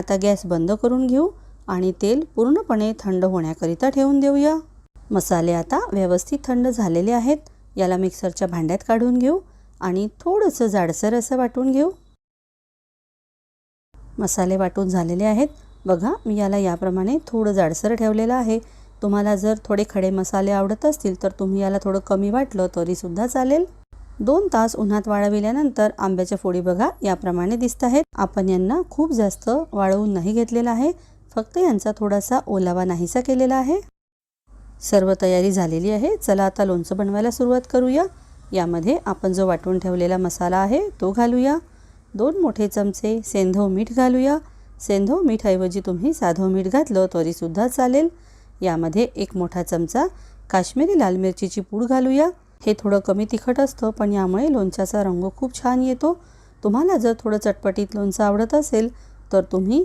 आता गॅस बंद करून घेऊ आणि तेल पूर्णपणे थंड होण्याकरिता ठेवून देऊया. मसाले आता व्यवस्थित थंड झालेले आहेत. याला मिक्सरच्या भांड्यात काढून घेऊ आणि थोडंसं जाडसर असं वाटून घेऊ. मसाले वाटून झालेले आहेत. बघा मी याला याप्रमाणे थोडं जाडसर ठेवलेलं आहे. तुम्हाला जर थोडे खडे मसाले आवडत असतील तर तुम्ही याला थोडं कमी वाटलं तरीसुद्धा चालेल. दोन तास उन्हात वाळविल्यानंतर आंब्याच्या फोडी बघा याप्रमाणे दिसत आहेत. आपण यांना खूप जास्त वाळवून नाही घेतलेला आहे फक्त यांचा थोडासा ओलावा नाहीसा केलेला आहे. सर्व तयारी झालेली आहे. चला आता लोणचं बनवायला सुरुवात करूया. यामध्ये आपण जो वाटून ठेवलेला मसाला आहे तो घालूया. दोन मोठे चमचे सेंधव मीठ घालूया. सेंधव मीठऐवजी तुम्ही साधव मीठ घातलं तरीसुद्धा चालेल. यामध्ये एक मोठा चमचा काश्मीरी लाल मिरचीची पूड घालूया. हे थोडं कमी तिखट असतं पण यामुळे लोणच्याचा रंग खूप छान येतो. तुम्हाला जर थोडं चटपटीत लोणचं आवडत असेल तर तुम्ही